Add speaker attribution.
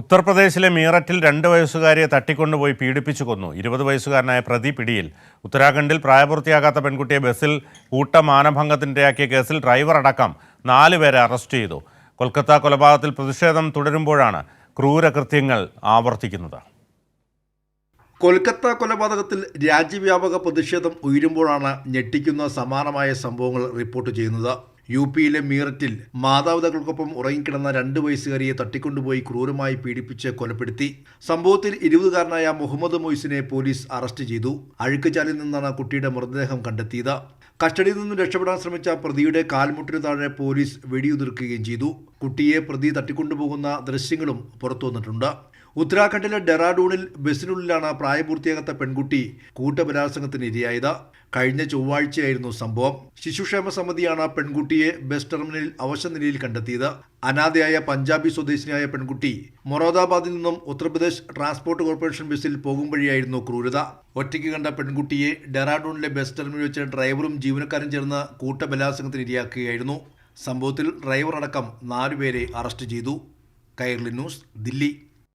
Speaker 1: ഉത്തർപ്രദേശിലെ മീററ്റിൽ രണ്ട് വയസ്സുകാരിയെ തട്ടിക്കൊണ്ടുപോയി പീഡിപ്പിച്ചു കൊന്നു. ഇരുപത് വയസ്സുകാരനായ പ്രതി പിടിയിൽ ഉത്തരാഖണ്ഡിൽ പ്രായപൂർത്തിയാകാത്ത പെൺകുട്ടിയെ ബസ്സിൽ കൂട്ട കേസിൽ ഡ്രൈവർ അടക്കം നാല് പേരെ അറസ്റ്റ് ചെയ്തു. കൊൽക്കത്ത കൊലപാതകത്തിൽ പ്രതിഷേധം തുടരുമ്പോഴാണ് ക്രൂരകൃത്യങ്ങൾ ആവർത്തിക്കുന്നത്.
Speaker 2: കൊൽക്കത്ത കൊലപാതകത്തിൽ രാജ്യവ്യാപക പ്രതിഷേധം ഉയരുമ്പോഴാണ് ഞെട്ടിക്കുന്ന സമാനമായ സംഭവങ്ങൾ റിപ്പോർട്ട് ചെയ്യുന്നത്. യു പിയിലെ മീററ്റിൽ മാതാപിതാക്കൾക്കൊപ്പം ഉറങ്ങിക്കിടന്ന രണ്ട് വയസ്സുകാരിയെ തട്ടിക്കൊണ്ടുപോയി ക്രൂരമായി പീഡിപ്പിച്ച് കൊലപ്പെടുത്തി. സംഭവത്തിൽ ഇരുപതുകാരനായ മുഹമ്മദ് മൊയ്സിനെ പോലീസ് അറസ്റ്റ് ചെയ്തു. അഴുക്കുചാലിൽ നിന്നാണ് കുട്ടിയുടെ മൃതദേഹം കണ്ടെത്തിയത്. കസ്റ്റഡിയിൽ നിന്നും രക്ഷപ്പെടാൻ ശ്രമിച്ച പ്രതിയുടെ കാൽമുട്ടിന് താഴെ പോലീസ് വെടിയുതിർക്കുകയും ചെയ്തു. കുട്ടിയെ പ്രതി തട്ടിക്കൊണ്ടുപോകുന്ന ദൃശ്യങ്ങളും പുറത്തു വന്നിട്ടുണ്ട് ഉത്തരാഖണ്ഡിലെ ഡെറാഡൂണിൽ ബസ്സിനുള്ളിലാണ് പ്രായപൂർത്തിയാകാത്ത പെൺകുട്ടി കൂട്ടബലാത്സംഗത്തിന് ഇരയായത്. കഴിഞ്ഞ ചൊവ്വാഴ്ചയായിരുന്നു സംഭവം. ശിശുക്ഷേമ സമിതിയാണ് പെൺകുട്ടിയെ ബസ് ടെർമിനലിൽ അവശ നിലയിൽ കണ്ടെത്തിയത്. അനാഥയായ പഞ്ചാബി സ്വദേശിനിയായ പെൺകുട്ടി മൊറാദാബാദിൽ നിന്നും ഉത്തർപ്രദേശ് ട്രാൻസ്പോർട്ട് കോർപ്പറേഷൻ ബസ്സിൽ പോകുമ്പോഴായിരുന്നു ക്രൂരത. ഒറ്റയ്ക്ക് കണ്ട പെൺകുട്ടിയെ ഡെറാഡൂണിലെ ബസ് ടെർമിനൽ വെച്ച് ഡ്രൈവറും ജീവനക്കാരും ചേർന്ന് കൂട്ടബലാത്സംഗത്തിന് ഇരയാക്കുകയായിരുന്നു. സംഭവത്തിൽ ഡ്രൈവർ അടക്കം നാലുപേരെ അറസ്റ്റ് ചെയ്തു. കൈർലി ന്യൂസ് ദില്ലി.